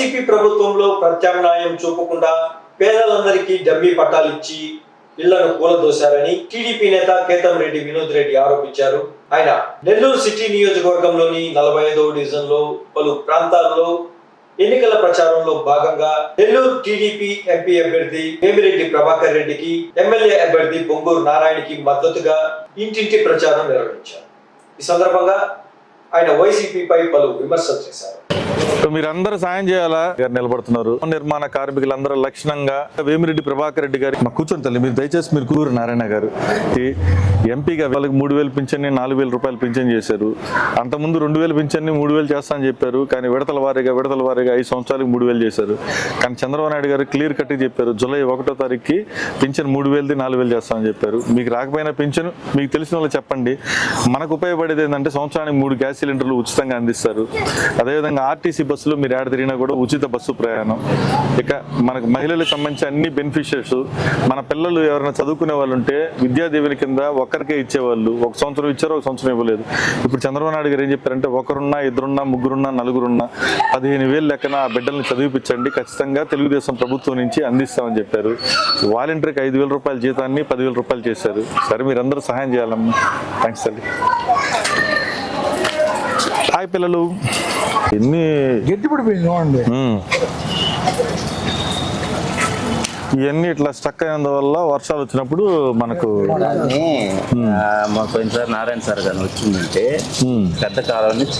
YCP ప్రభుత్వంలో ప్రత్యామ్నాయం చూపకుండా పేదలందరికీ డబ్బీ పట్టాలిచ్చి ఇళ్ళను కూలదోశారని టీడీపీ నేత కేతం రెడ్డి వినోద్ రెడ్డి ఆరోపించారు. ఆయన నెల్లూరు సిటీ నియోజకవర్గంలోని నలభై ఐదవ డివిజన్లో పలు ప్రాంతాల్లో ఎన్నికల ప్రచారంలో భాగంగా నెల్లూరు టీడీపీ ఎంపీ అభ్యర్థి వేమిరెడ్డి ప్రభాకర్ రెడ్డికి ఎమ్మెల్యే అభ్యర్థి బొంగూరు నారాయణకి మద్దతుగా ఇంటింటి ప్రచారం నిర్వహించారు. ఈ సందర్భంగా ఆయన వైసీపీపై పలు విమర్శలు చేశారు. మీరందరూ సాయం చేయాలా? గారు నిలబడుతున్నారు. నిర్మాణ కార్మికులందరూ లక్షణంగా వేమిరెడ్డి ప్రభాకర్ రెడ్డి గారి మా కూర్చొని తల్లి మీరు దయచేసి మీరు కూరు నారాయణ గారు. ఎంపీగా వాళ్ళకి మూడు వేలు పింఛన్ని నాలుగు వేల రూపాయలు పింఛన్ చేశారు. అంతకుముందు రెండు వేలు పింఛన్ని మూడు వేలు చేస్తామని చెప్పారు. కానీ విడతల వారీగా విడతల వారీగా ఐదు సంవత్సరాలకు మూడు వేలు చేశారు. కానీ చంద్రబాబు నాయుడు గారు క్లియర్ కట్ చెప్పారు జూలై ఒకటో తారీఖుకి పింఛన్ మూడు వేలది నాలుగు వేలు చేస్తామని చెప్పారు. మీకు రాకపోయినా పింఛన్ మీకు తెలిసిన వాళ్ళు చెప్పండి. మనకు ఉపయోగపడేది ఏంటంటే సంవత్సరానికి మూడు గ్యాస్ సిలిండర్లు ఉచితంగా అందిస్తారు. అదేవిధంగా ఆర్టీసీ బస్సులు మీరు ఏడ తిరిగినా కూడా ఉచిత బస్సు ప్రయాణం. ఇక మనకు మహిళలకు సంబంధించి అన్ని బెనిఫిషియర్స్ మన పిల్లలు ఎవరైనా చదువుకునే వాళ్ళు ఉంటే విద్యాదీవెని కింద ఒక్కరికే ఇచ్చేవాళ్ళు. ఒక సంవత్సరం ఇచ్చారు ఒక సంవత్సరం ఇవ్వలేదు. ఇప్పుడు చంద్రబాబు నాయుడు గారు ఏం చెప్పారంటే ఒకరున్నా ఇద్దరున్నా ముగ్గురున్నా నలుగురున్నా పదిహేను వేలు లెక్కన ఆ బిడ్డల్ని చదివిపించండి ఖచ్చితంగా తెలుగుదేశం ప్రభుత్వం నుంచి అందిస్తామని చెప్పారు. వాలంటీర్కి ఐదు వేల రూపాయల జీతాన్ని పదివేల రూపాయలు చేశారు. సరే మీరందరూ సహాయం చేయాలమ్మా. థ్యాంక్స్ అండి హాయ్ పిల్లలు. ఎన్ని గట్టి పడిపోయింది చూడండి. ఇవన్నీ ఇట్లా స్టక్ అయినందువల్ల వర్షాలు వచ్చినప్పుడు మనకు పోయినసారి నారాయణ సార్ గారిని వచ్చిందంటే. పెద్ద చిన్న